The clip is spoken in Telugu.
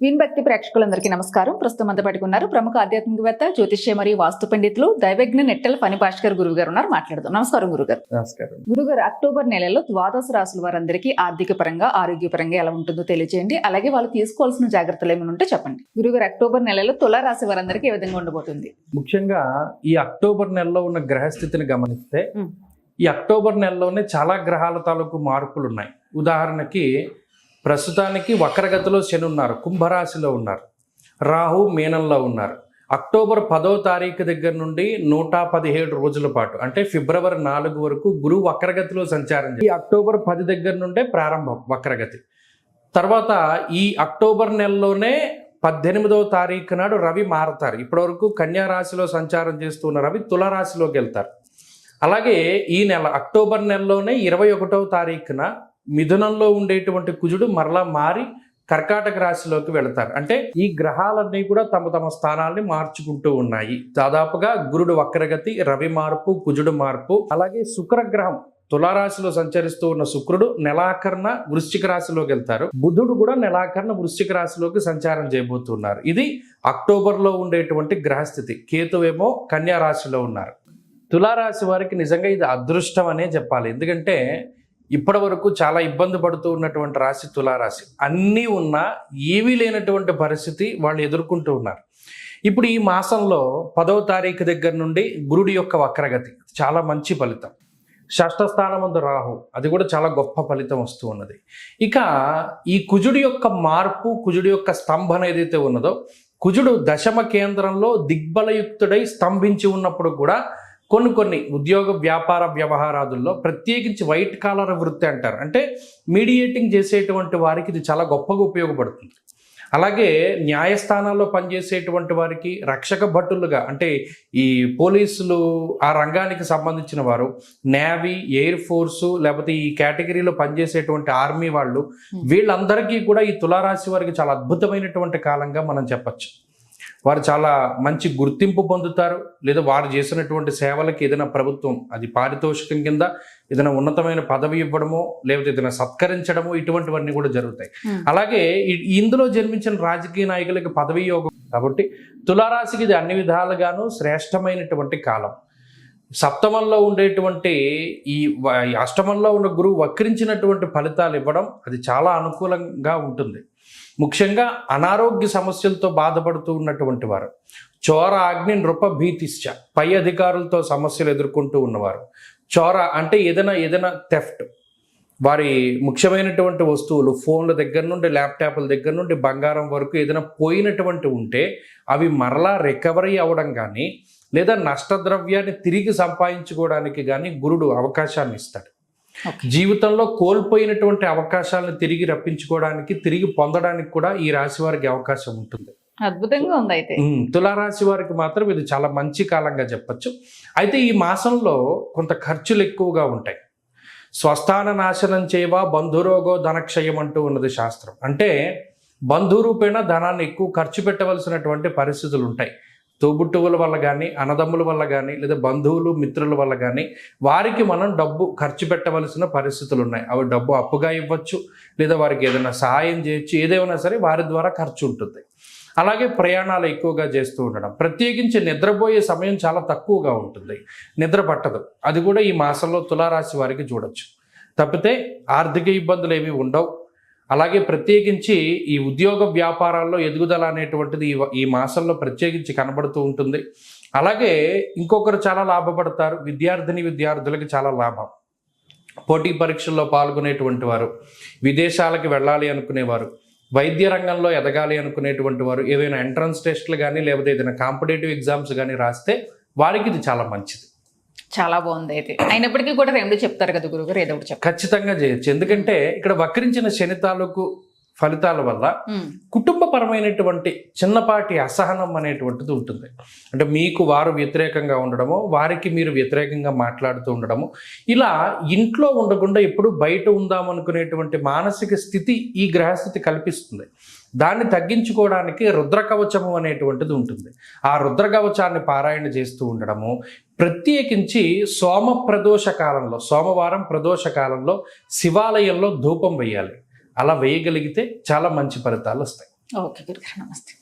విన్ భక్తి ప్రేక్షకులందరికీ నమస్కారం. ప్రస్తుతం అంతా పట్టుకున్నారు ప్రముఖ ఆధ్యాత్మికవేత్త జ్యోతిష్య మరియు వాస్తు పండితులు దైవజ్ఞ నెట్టెల ఫణి భాస్కర్ గురువు గారు ఉన్నారు. మాట్లాడదాం. నమస్కారం గురుగారు. నమస్కారం. గురుగారు అక్టోబర్ నెలలో ద్వాదశ రాసుల వారందరికీ ఆర్థిక పరంగా ఆరోగ్యపరంగా ఎలా ఉంటుందో తెలియజేయండి అలాగే వాళ్ళు తీసుకోవాల్సిన జాగ్రత్తలు ఏమైనా ఉంటే చెప్పండి. గురుగారు అక్టోబర్ నెలలో తుల రాశి వారందరికీ ఏ విధంగా ఉండబోతుంది? ముఖ్యంగా ఈ అక్టోబర్ నెలలో ఉన్న గ్రహస్థితిని గమనిస్తే. ఈ అక్టోబర్ నెలలోనే చాలా గ్రహాల తాలూకు మార్పులు ఉన్నాయి ఉదాహరణకి ప్రస్తుతానికి వక్రగతిలో శని ఉన్నారు కుంభరాశిలో ఉన్నారు. రాహు మీనంలో ఉన్నారు. అక్టోబర్ పదో తారీఖు దగ్గర నుండి నూట పదిహేడు రోజుల పాటు అంటే ఫిబ్రవరి నాలుగు వరకు గురువు వక్రగతిలో సంచారం ఈ అక్టోబర్ పది దగ్గర నుండే ప్రారంభం వక్రగతి. తర్వాత ఈ అక్టోబర్ నెలలోనే పద్దెనిమిదవ తారీఖు నాడు రవి మారతారు. ఇప్పటివరకు కన్యా రాశిలో సంచారం చేస్తున్న రవి తులరాశిలోకి వెళ్తారు. అలాగే ఈ నెల అక్టోబర్ నెలలోనే ఇరవై ఒకటవ తారీఖున మిథునంలో ఉండేటువంటి కుజుడు మరలా మారి కర్కాటక రాశిలోకి వెళతారు. అంటే ఈ గ్రహాలన్నీ కూడా తమ తమ స్థానాల్ని మార్చుకుంటూ ఉన్నాయి. దాదాపుగా గురుడు వక్రగతి రవి మార్పు కుజుడు మార్పు అలాగే శుక్రగ్రహం తులారాశిలో సంచరిస్తూ ఉన్న శుక్రుడు నెలాఖరణ వృశ్చిక రాశిలోకి వెళ్తారు. బుధుడు కూడా నెలాఖరణ వృశ్చిక రాశిలోకి సంచారం చేయబోతున్నారు. ఇది అక్టోబర్లో ఉండేటువంటి గ్రహస్థితి. కేతువేమో కన్యా రాశిలో ఉన్నారు. తులారాశి వారికి నిజంగా ఇది అదృష్టం అనే చెప్పాలి. ఎందుకంటే ఇప్పటి వరకు చాలా ఇబ్బంది పడుతూ ఉన్నటువంటి రాశి తులారాశి. అన్నీ ఉన్నా ఏమీ లేనటువంటి పరిస్థితి వాళ్ళు ఎదుర్కొంటూ ఉన్నారు. ఇప్పుడు ఈ మాసంలో పదవ తారీఖు దగ్గర నుండి గురుడి యొక్క వక్రగతి చాలా మంచి ఫలితం. షష్ఠ స్థానమందు రాహు అది కూడా చాలా గొప్ప ఫలితం వస్తూ ఉన్నది. ఇక ఈ కుజుడి యొక్క మార్పు కుజుడి యొక్క స్తంభన ఏదైతే ఉన్నదో కుజుడు దశమ కేంద్రంలో దిగ్బలయుక్తుడై స్తంభించి ఉన్నప్పుడు కూడా కొన్ని కొన్ని ఉద్యోగ వ్యాపార వ్యవహారాదుల్లో ప్రత్యేకించి వైట్ కాలర్ వృత్తి అంటారు. అంటే మీడియేటింగ్ చేసేటువంటి వారికి ఇది చాలా గొప్పగా ఉపయోగపడుతుంది. అలాగే న్యాయస్థానాల్లో పనిచేసేటువంటి వారికి రక్షక భటులుగా అంటే ఈ పోలీసులు ఆ రంగానికి సంబంధించిన వారు నేవీ ఎయిర్ ఫోర్సు లేకపోతే ఈ కేటగిరీలో పనిచేసేటువంటి ఆర్మీ వాళ్ళు వీళ్ళందరికీ కూడా ఈ తులారాశి వారికి చాలా అద్భుతమైనటువంటి కాలంగా మనం చెప్పచ్చు. వారు చాలా మంచి గుర్తింపు పొందుతారు. లేదా వారు చేసినటువంటి సేవలకి ఏదైనా ప్రభుత్వం అది పారితోషికం కింద ఏదైనా ఉన్నతమైన పదవి ఇవ్వడమో లేకపోతే ఏదైనా సత్కరించడమో ఇటువంటివన్నీ కూడా జరుగుతాయి. అలాగే ఇందులో జన్మించిన రాజకీయ నాయకులకి పదవి యోగం కాబట్టి తులారాశికి ఇది అన్ని విధాలుగాను శ్రేష్టమైనటువంటి కాలం. సప్తమంలో ఉండేటువంటి ఈ అష్టమంలో ఉన్న గురువు వక్రించినటువంటి ఫలితాలు ఇవ్వడం అది చాలా అనుకూలంగా ఉంటుంది. ముఖ్యంగా అనారోగ్య సమస్యలతో బాధపడుతూ ఉన్నటువంటి వారు. చోర అగ్ని నృప భీతిశ్చ పై అధికారులతో సమస్యలు ఎదుర్కొంటూ ఉన్నవారు. చోర అంటే ఏదైనా ఏదైనా థెఫ్ట్. వారి ముఖ్యమైనటువంటి వస్తువులు ఫోన్ల దగ్గర నుండి ల్యాప్టాప్ల దగ్గర నుండి బంగారం వరకు ఏదైనా పోయినటువంటి ఉంటే అవి మరలా రికవరీ అవ్వడం కానీ లేదా నష్టద్రవ్యాన్ని తిరిగి సంపాదించుకోవడానికి కానీ గురుడు అవకాశాన్ని ఇస్తాడు. జీవితంలో కోల్పోయినటువంటి అవకాశాలను తిరిగి రప్పించుకోవడానికి తిరిగి పొందడానికి కూడా ఈ రాశి వారికి అవకాశం ఉంటుంది. అద్భుతంగా ఉంది అయితే. తులారాశి వారికి మాత్రం ఇది చాలా మంచి కాలంగా చెప్పొచ్చు. అయితే ఈ మాసంలో కొంత ఖర్చులు ఎక్కువగా ఉంటాయి. స్వస్థాన నాశనం చేయవా బంధురోగో ధనక్షయం అంటూ ఉన్నది శాస్త్రం. అంటే బంధురూపేణ ధనాన్ని ఎక్కువ ఖర్చు పెట్టవలసినటువంటి పరిస్థితులు ఉంటాయి. తోబుట్టువుల వల్ల కానీ అన్నదమ్ముల వల్ల కానీ లేదా బంధువులు మిత్రుల వల్ల కానీ వారికి మనం డబ్బు ఖర్చు పెట్టవలసిన పరిస్థితులు ఉన్నాయి. అవి డబ్బు అప్పుగా ఇవ్వచ్చు లేదా వారికి ఏదైనా సహాయం చేయొచ్చు ఏదేమైనా సరే వారి ద్వారా ఖర్చు ఉంటుంది. అలాగే ప్రయాణాలు ఎక్కువగా చేస్తూ ఉండడం. ప్రత్యేకించి నిద్రపోయే సమయం చాలా తక్కువగా ఉంటుంది. నిద్ర పట్టదు. అది కూడా ఈ మాసంలో తులారాశి వారికి చూడొచ్చు. తప్పితే ఆర్థిక ఇబ్బందులు ఏమీ ఉండవు. అలాగే ప్రత్యేకించి ఈ ఉద్యోగ వ్యాపారాల్లో ఎదుగుదల అనేటువంటిది ఈ- ఈ మాసంలో ప్రత్యేకించి కనబడుతూ ఉంటుంది. అలాగే ఇంకొకరు చాలా లాభపడతారు. విద్యార్థిని విద్యార్థులకి చాలా లాభం. పోటీ పరీక్షల్లో పాల్గొనేటువంటి వారు విదేశాలకు వెళ్ళాలి అనుకునేవారు వైద్య రంగంలో ఎదగాలి అనుకునేటువంటి వారు ఏదైనా ఎంట్రన్స్ టెస్ట్లు కానీ లేకపోతే ఏదైనా కాంపిటేటివ్ ఎగ్జామ్స్ కానీ రాస్తే వారికి ఇది చాలా మంచిది. చాలా బాగుంది అయితే అయినప్పటికీ కూడా రెండు చెప్తారు కదా గురుగారు ఏదో ఒకటి చెప్తారు ఖచ్చితంగా చేయొచ్చు. ఎందుకంటే ఇక్కడ వక్రించిన శని తాలూకు ఫలితాల వల్ల కుటుంబపరమైనటువంటి చిన్నపాటి అసహనం అనేటువంటిది ఉంటుంది. అంటే మీకు వారు వ్యతిరేకంగా ఉండడము వారికి మీరు వ్యతిరేకంగా మాట్లాడుతూ ఉండడము ఇలా ఇంట్లో ఉండకుండా ఎప్పుడు బయట ఉందాం అనుకునేటువంటి మానసిక స్థితి ఈ గ్రహస్థితి కల్పిస్తుంది. దాన్ని తగ్గించుకోవడానికి రుద్రకవచము అనేటువంటిది ఉంటుంది. ఆ రుద్రకవచాన్ని పారాయణ చేస్తూ ఉండడము ప్రత్యేకించి సోమ ప్రదోష కాలంలో సోమవారం ప్రదోష కాలంలో శివాలయంలో ధూపం వేయాలి. అలా వేయగలిగితే చాలా మంచి ఫలితాలు వస్తాయి. ఓకే గురుగారు నమస్తే.